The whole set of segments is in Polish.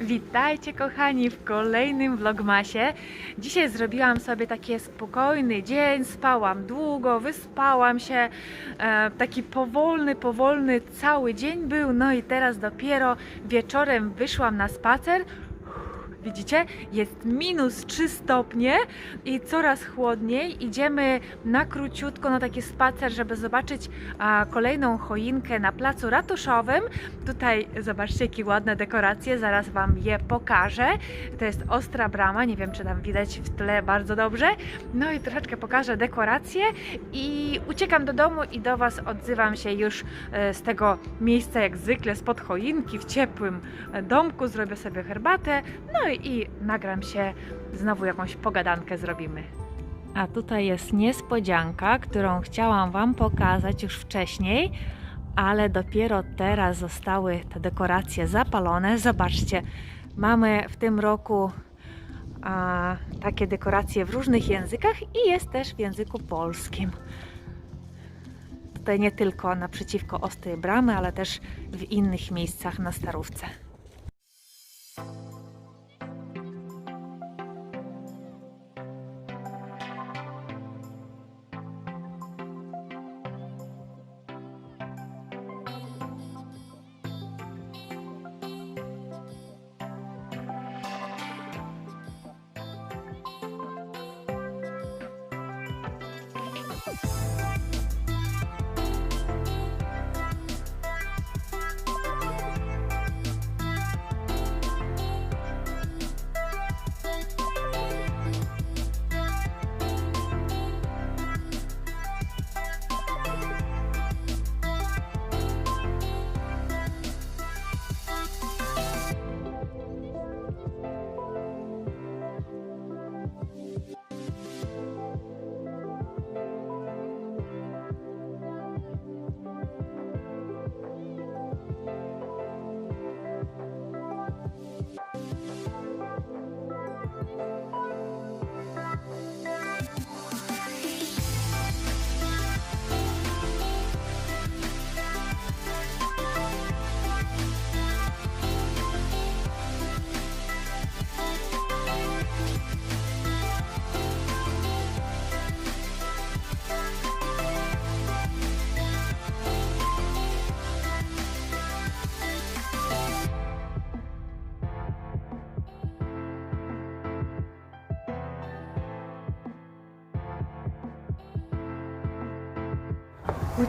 Witajcie kochani w kolejnym vlogmasie. Dzisiaj zrobiłam sobie taki spokojny dzień, spałam długo, wyspałam się. E, taki powolny, powolny cały dzień był. No i teraz dopiero wieczorem wyszłam na spacer. Widzicie? Jest minus 3 stopnie i coraz chłodniej. Idziemy na króciutko na taki spacer, żeby zobaczyć a, kolejną choinkę na placu ratuszowym. Tutaj zobaczcie, jakie ładne dekoracje, zaraz Wam je pokażę. To jest ostra brama, nie wiem, czy tam widać w tle bardzo dobrze. No i troszeczkę pokażę dekoracje i uciekam do domu i do Was odzywam się już e, z tego miejsca, jak zwykle, spod choinki, w ciepłym e, domku. Zrobię sobie herbatę, no i, i nagram się, znowu jakąś pogadankę zrobimy. A tutaj jest niespodzianka, którą chciałam Wam pokazać już wcześniej, ale dopiero teraz zostały te dekoracje zapalone. Zobaczcie, mamy w tym roku a, takie dekoracje w różnych językach i jest też w języku polskim. Tutaj nie tylko naprzeciwko Ostrej Bramy, ale też w innych miejscach na Starówce.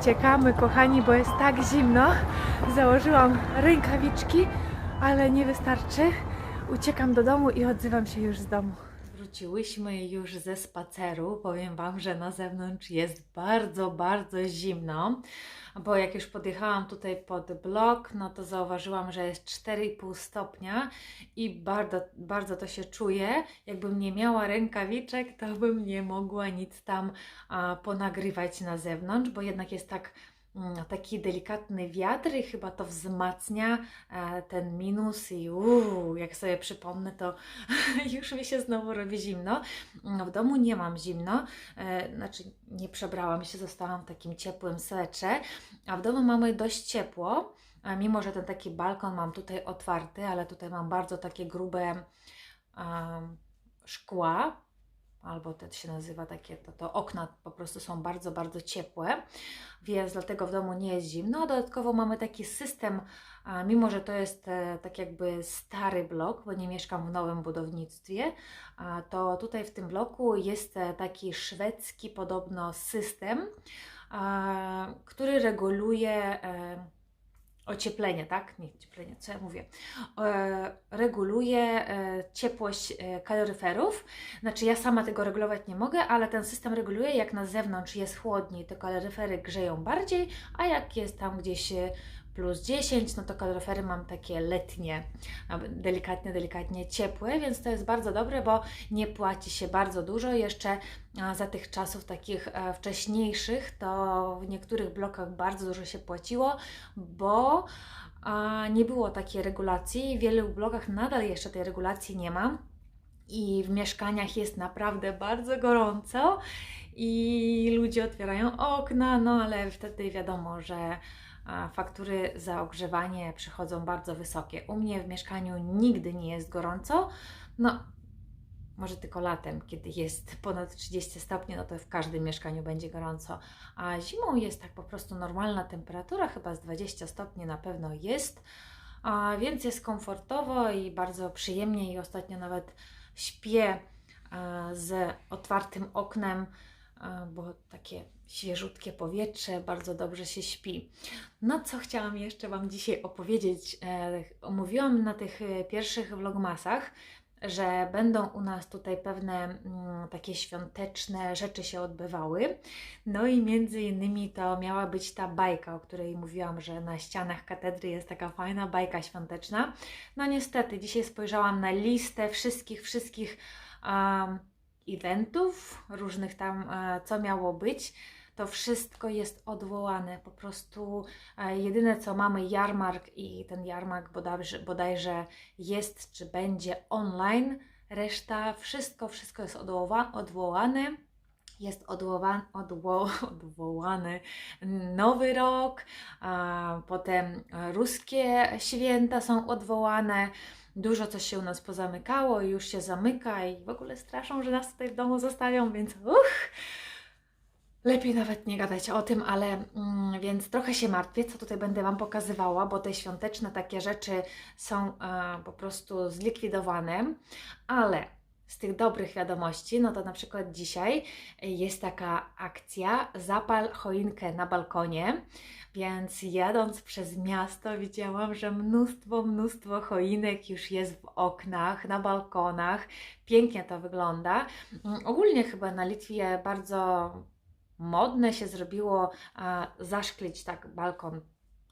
Uciekamy, kochani, bo jest tak zimno. Założyłam rękawiczki, ale nie wystarczy. Uciekam do domu i odzywam się już z domu. Wróciłyśmy już ze spaceru. Powiem Wam, że na zewnątrz jest bardzo, bardzo zimno, bo jak już podjechałam tutaj pod blok, no to zauważyłam, że jest 4,5 stopnia i bardzo, bardzo to się czuje. Jakbym nie miała rękawiczek, to bym nie mogła nic tam a, ponagrywać na zewnątrz, bo jednak jest tak taki delikatny wiatr i chyba to wzmacnia e, ten minus i uu, jak sobie przypomnę, to już mi się znowu robi zimno. No, w domu nie mam zimno, e, znaczy nie przebrałam się, zostałam w takim ciepłym swetrze, a w domu mamy dość ciepło, a mimo że ten taki balkon mam tutaj otwarty, ale tutaj mam bardzo takie grube em, szkła, albo to się nazywa takie, to, to okna po prostu są bardzo, bardzo ciepłe, więc dlatego w domu nie jest zimno. A dodatkowo mamy taki system, mimo że to jest e, tak jakby stary blok, bo nie mieszkam w nowym budownictwie, to tutaj w tym bloku jest e, taki szwedzki podobno system, który reguluje ocieplenie, tak? Nie ocieplenie, co ja mówię? E, reguluje e, ciepłość e, kaloryferów. Znaczy ja sama tego regulować nie mogę, ale ten system reguluje, jak na zewnątrz jest chłodniej, to kaloryfery grzeją bardziej, a jak jest tam gdzieś e, plus 10, no to kaloryfery mam takie letnie, delikatnie, delikatnie ciepłe, więc to jest bardzo dobre, bo nie płaci się bardzo dużo. Jeszcze za tych czasów takich e, wcześniejszych, to w niektórych blokach bardzo dużo się płaciło, bo nie było takiej regulacji. W wielu blokach nadal jeszcze tej regulacji nie ma. I w mieszkaniach jest naprawdę bardzo gorąco i ludzie otwierają okna, no ale wtedy wiadomo, że faktury za ogrzewanie przychodzą bardzo wysokie. U mnie w mieszkaniu nigdy nie jest gorąco. No, może tylko latem, kiedy jest ponad 30 stopni, no to w każdym mieszkaniu będzie gorąco. A zimą jest tak po prostu normalna temperatura, chyba z 20 stopni na pewno jest. A więc jest komfortowo i bardzo przyjemnie i ostatnio nawet śpię e, z otwartym oknem, e, bo takie świeżutkie powietrze, bardzo dobrze się śpi. No co chciałam jeszcze Wam dzisiaj opowiedzieć? E, Omówiłam na tych e, pierwszych vlogmasach, że będą u nas tutaj pewne mm, takie świąteczne rzeczy się odbywały. No i między innymi to miała być ta bajka, o której mówiłam, że na ścianach katedry jest taka fajna bajka świąteczna. No niestety, dzisiaj spojrzałam na listę wszystkich, wszystkich um, eventów, różnych tam, e, co miało być. To wszystko jest odwołane. Po prostu e, jedyne co mamy jarmark i ten jarmark bodajże, bodajże jest czy będzie online. Reszta, wszystko, wszystko jest odwoła, odwołane. Jest odwoła, odwo, odwołany nowy rok, a potem ruskie święta są odwołane. Dużo coś się u nas pozamykało już się zamyka i w ogóle straszą, że nas tutaj w domu zostawią, więc uch, Lepiej nawet nie gadać o tym, ale mm, więc trochę się martwię, co tutaj będę Wam pokazywała, bo te świąteczne takie rzeczy są e, po prostu zlikwidowane, ale z tych dobrych wiadomości, no to na przykład dzisiaj jest taka akcja Zapal choinkę na balkonie, więc jadąc przez miasto widziałam, że mnóstwo, mnóstwo choinek już jest w oknach, na balkonach. Pięknie to wygląda. Mm, Ogólnie chyba na Litwie bardzo modne się zrobiło zaszklić tak balkon,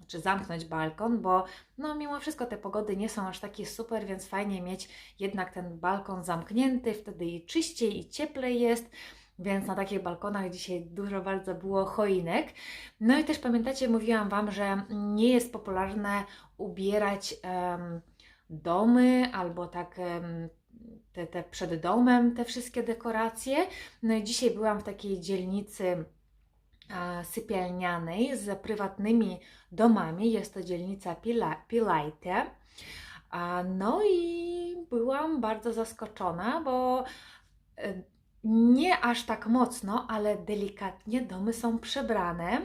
czy zamknąć balkon, bo no mimo wszystko te pogody nie są aż takie super, więc fajnie mieć jednak ten balkon zamknięty, wtedy i czyściej i cieplej jest. Więc na takich balkonach dzisiaj dużo bardzo było choinek. No i też pamiętacie, mówiłam Wam, że nie jest popularne ubierać em, domy albo tak em, te, te przed domem, te wszystkie dekoracje. No i dzisiaj byłam w takiej dzielnicy sypialnianej z prywatnymi domami. Jest to dzielnica Pila, Pilajte. No i byłam bardzo zaskoczona, bo nie aż tak mocno, ale delikatnie domy są przebrane.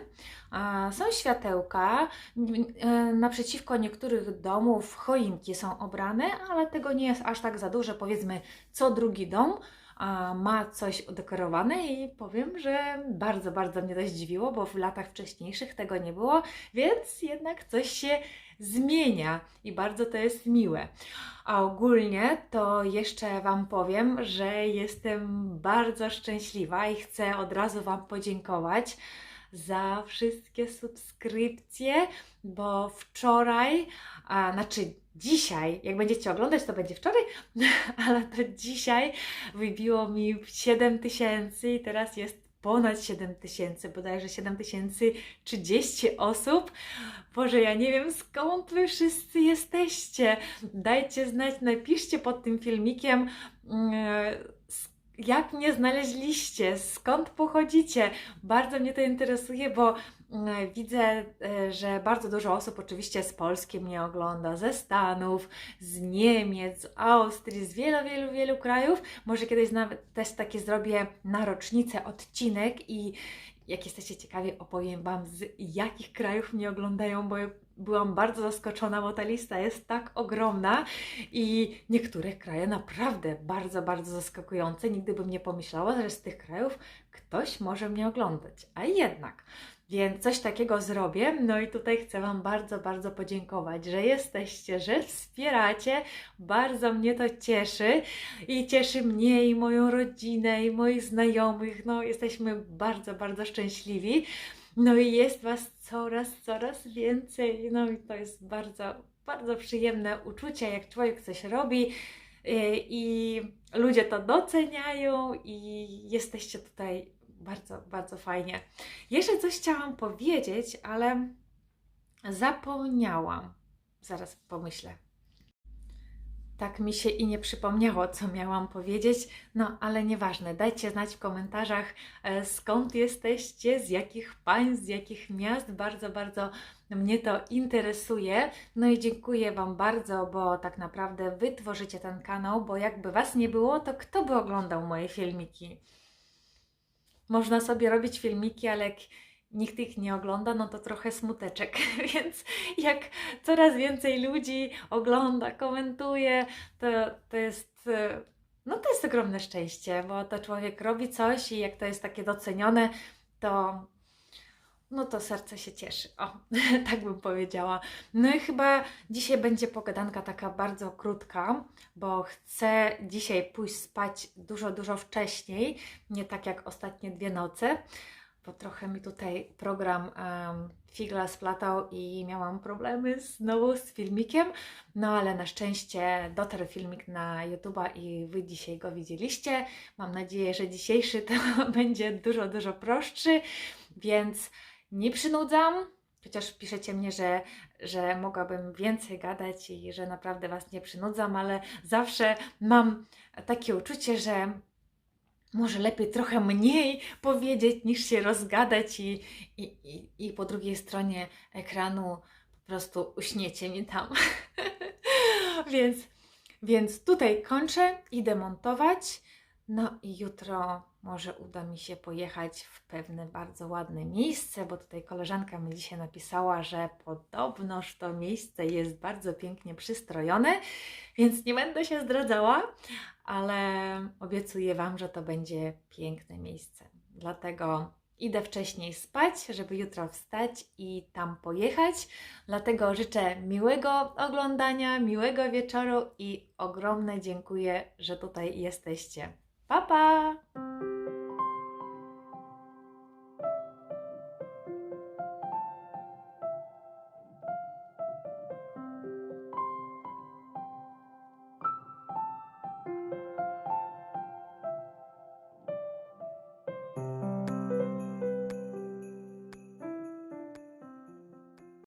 Są światełka. E, Naprzeciwko niektórych domów choinki są obrane, ale tego nie jest aż tak za dużo. Powiedzmy, co drugi dom ma coś udekorowane i powiem, że bardzo, bardzo mnie to zdziwiło, bo w latach wcześniejszych tego nie było, więc jednak coś się zmienia i bardzo to jest miłe. A ogólnie to jeszcze Wam powiem, że jestem bardzo szczęśliwa i chcę od razu Wam podziękować za wszystkie subskrypcje, bo wczoraj, a znaczy dzisiaj, jak będziecie oglądać, to będzie wczoraj, ale to dzisiaj wybiło mi 7 tysięcy i teraz jest ponad 7 tysięcy, bodajże 7030 osób. Boże, ja nie wiem skąd Wy wszyscy jesteście. Dajcie znać, napiszcie pod tym filmikiem, mm, jak mnie znaleźliście, skąd pochodzicie. Bardzo mnie to interesuje, bo widzę, e, że bardzo dużo osób oczywiście z Polski mnie ogląda, ze Stanów, z Niemiec, z Austrii, z wielu, wielu, wielu krajów. Może kiedyś nawet też takie zrobię na rocznicę odcinek i jak jesteście ciekawi, opowiem Wam z jakich krajów mnie oglądają, bo byłam bardzo zaskoczona, bo ta lista jest tak ogromna i niektóre kraje naprawdę bardzo, bardzo zaskakujące. Nigdy bym nie pomyślała, że z tych krajów ktoś może mnie oglądać, a jednak. Więc coś takiego zrobię. No i tutaj chcę Wam bardzo, bardzo podziękować, że jesteście, że wspieracie. Bardzo mnie to cieszy i cieszy mnie i moją rodzinę i moich znajomych. No, jesteśmy bardzo, bardzo szczęśliwi. No i jest Was coraz, coraz więcej. No i to jest bardzo, bardzo przyjemne uczucie, jak człowiek coś robi y, i ludzie to doceniają i jesteście tutaj bardzo, bardzo fajnie. Jeszcze coś chciałam powiedzieć, ale zapomniałam. Zaraz pomyślę. Tak mi się i nie przypomniało, co miałam powiedzieć. No, ale nieważne. Dajcie znać w komentarzach, e, skąd jesteście, z jakich państw, z jakich miast. Bardzo, bardzo mnie to interesuje. No i dziękuję Wam bardzo, bo tak naprawdę Wy tworzycie ten kanał, bo jakby Was nie było, to kto by oglądał moje filmiki? Można sobie robić filmiki, ale jak nikt ich nie ogląda, no to trochę smuteczek. Więc jak coraz więcej ludzi ogląda, komentuje, to, to jest. e, No to jest ogromne szczęście, bo to człowiek robi coś i jak to jest takie docenione, to no to serce się cieszy. O, tak bym powiedziała. No i chyba dzisiaj będzie pogadanka taka bardzo krótka, bo chcę dzisiaj pójść spać dużo, dużo wcześniej, nie tak jak ostatnie dwie noce, bo trochę mi tutaj program um, figla splatał i miałam problemy znowu z filmikiem, no ale na szczęście dotarł filmik na YouTube'a i Wy dzisiaj go widzieliście. Mam nadzieję, że dzisiejszy to będzie dużo, dużo prostszy, więc nie przynudzam, chociaż piszecie mnie, że, że mogłabym więcej gadać i że naprawdę Was nie przynudzam, ale zawsze mam takie uczucie, że może lepiej trochę mniej powiedzieć niż się rozgadać i, i, i, i po drugiej stronie ekranu po prostu uśniecie mi tam. więc, więc tutaj kończę, idę montować. No i jutro może uda mi się pojechać w pewne bardzo ładne miejsce, bo tutaj koleżanka mi dzisiaj napisała, że podobnoż to miejsce jest bardzo pięknie przystrojone, więc nie będę się zdradzała, ale obiecuję Wam, że to będzie piękne miejsce. Dlatego idę wcześniej spać, żeby jutro wstać i tam pojechać. Dlatego życzę miłego oglądania, miłego wieczoru i ogromne dziękuję, że tutaj jesteście. Pa, pa!